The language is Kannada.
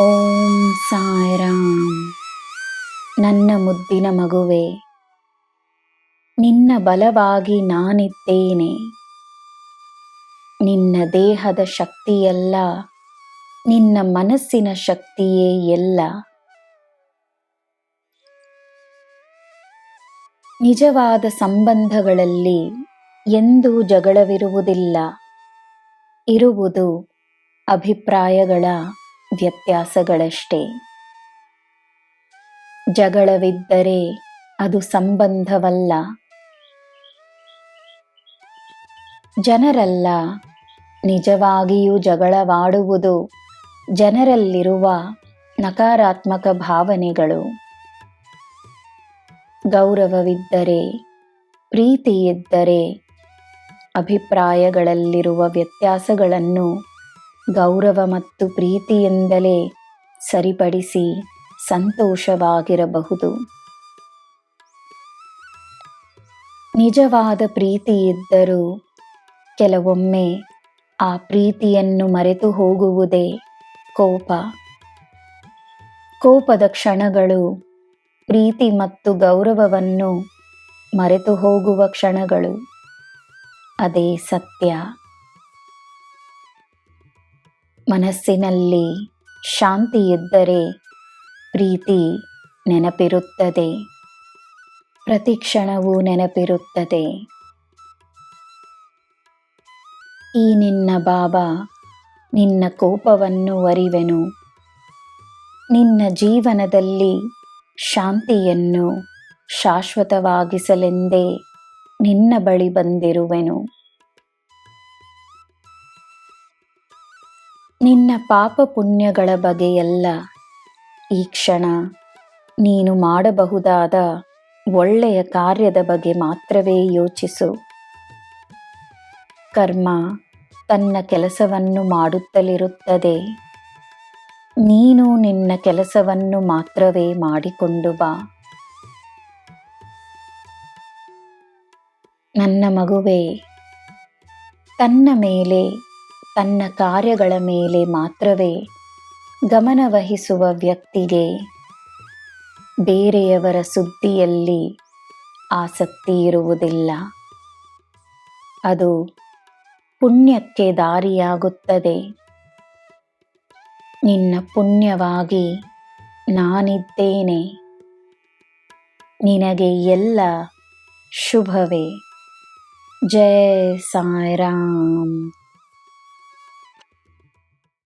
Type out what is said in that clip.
ಓಂ ಸಾಯಿರಾಮ್. ನನ್ನ ಮುದ್ದಿನ ಮಗುವೆ, ನಿನ್ನ ಬಲವಾಗಿ ನಾನಿದ್ದೇನೆ. ನಿನ್ನ ದೇಹದ ಶಕ್ತಿಯಲ್ಲ, ನಿನ್ನ ಮನಸ್ಸಿನ ಶಕ್ತಿಯೇ ಎಲ್ಲ. ನಿಜವಾದ ಸಂಬಂಧಗಳಲ್ಲಿ ಎಂದೂ ಜಗಳವಿರುವುದಿಲ್ಲ. ಇರುವುದು ಅಭಿಪ್ರಾಯಗಳ ವ್ಯತ್ಯಾಸಗಳಷ್ಟೇ. ಜಗಳವಿದ್ದರೆ ಅದು ಸಂಬಂಧವಲ್ಲ. ಜನರಲ್ಲ ನಿಜವಾಗಿಯೂ ಜಗಳವಾಡುವುದು ಜನರಲ್ಲಿರುವ ನಕಾರಾತ್ಮಕ ಭಾವನೆಗಳು. ಗೌರವವಿದ್ದರೆ ಪ್ರೀತಿಯಿದ್ದರೆ ಅಭಿಪ್ರಾಯಗಳಲ್ಲಿರುವ ವ್ಯತ್ಯಾಸಗಳನ್ನು ಗೌರವ ಮತ್ತು ಪ್ರೀತಿಯಿಂದಲೇ ಸರಿಪಡಿಸಿ ಸಂತೋಷವಾಗಿರಬಹುದು. ನಿಜವಾದ ಪ್ರೀತಿ ಇದ್ದರೂ ಕೆಲವೊಮ್ಮೆ ಆ ಪ್ರೀತಿಯನ್ನು ಮರೆತು ಹೋಗುವುದೇ ಕೋಪ. ಕೋಪದ ಕ್ಷಣಗಳು ಪ್ರೀತಿ ಮತ್ತು ಗೌರವವನ್ನು ಮರೆತು ಹೋಗುವ ಕ್ಷಣಗಳು. ಅದೇ ಸತ್ಯ. ಮನಸ್ಸಿನಲ್ಲಿ ಶಾಂತಿ ಇದ್ದರೆ ಪ್ರೀತಿ ನೆನಪಿರುತ್ತದೆ. ಪ್ರತಿ ಕ್ಷಣವೂ ನೆನಪಿರುತ್ತದೆ. ಈ ನಿನ್ನ ಬಾಬಾ ನಿನ್ನ ಕೋಪವನ್ನು ಅರಿವೆನು. ನಿನ್ನ ಜೀವನದಲ್ಲಿ ಶಾಂತಿಯನ್ನು ಶಾಶ್ವತವಾಗಿಸಲೆಂದೇ ನಿನ್ನ ಬಳಿ ಬಂದಿರುವೆನು. ನಿನ್ನ ಪಾಪ ಪುಣ್ಯಗಳ ಬಗೆಯೆಲ್ಲ. ಈ ಕ್ಷಣ ನೀನು ಮಾಡಬಹುದಾದ ಒಳ್ಳೆಯ ಕಾರ್ಯದ ಬಗ್ಗೆ ಮಾತ್ರವೇ ಯೋಚಿಸು. ಕರ್ಮ ತನ್ನ ಕೆಲಸವನ್ನು ಮಾಡುತ್ತಲಿರುತ್ತದೆ. ನೀನು ನಿನ್ನ ಕೆಲಸವನ್ನು ಮಾತ್ರವೇ ಮಾಡಿಕೊಂಡು ಬಾ. ನನ್ನ ಮಗುವೆ, ತನ್ನ ಮೇಲೆ ತನ್ನ ಕಾರ್ಯಗಳ ಮೇಲೆ ಮಾತ್ರವೇ ಗಮನವಹಿಸುವ ವ್ಯಕ್ತಿಗೆ ಬೇರೆಯವರ ಸುದ್ದಿಯಲ್ಲಿ ಆಸಕ್ತಿ ಇರುವುದಿಲ್ಲ. ಅದು ಪುಣ್ಯಕ್ಕೆ ದಾರಿಯಾಗುತ್ತದೆ. ನಿನ್ನ ಪುಣ್ಯವಾಗಿ ನಾನಿದ್ದೇನೆ. ನಿನಗೆ ಎಲ್ಲ ಶುಭವೇ. ಜಯ ಸಾಯಿರಾಮ್.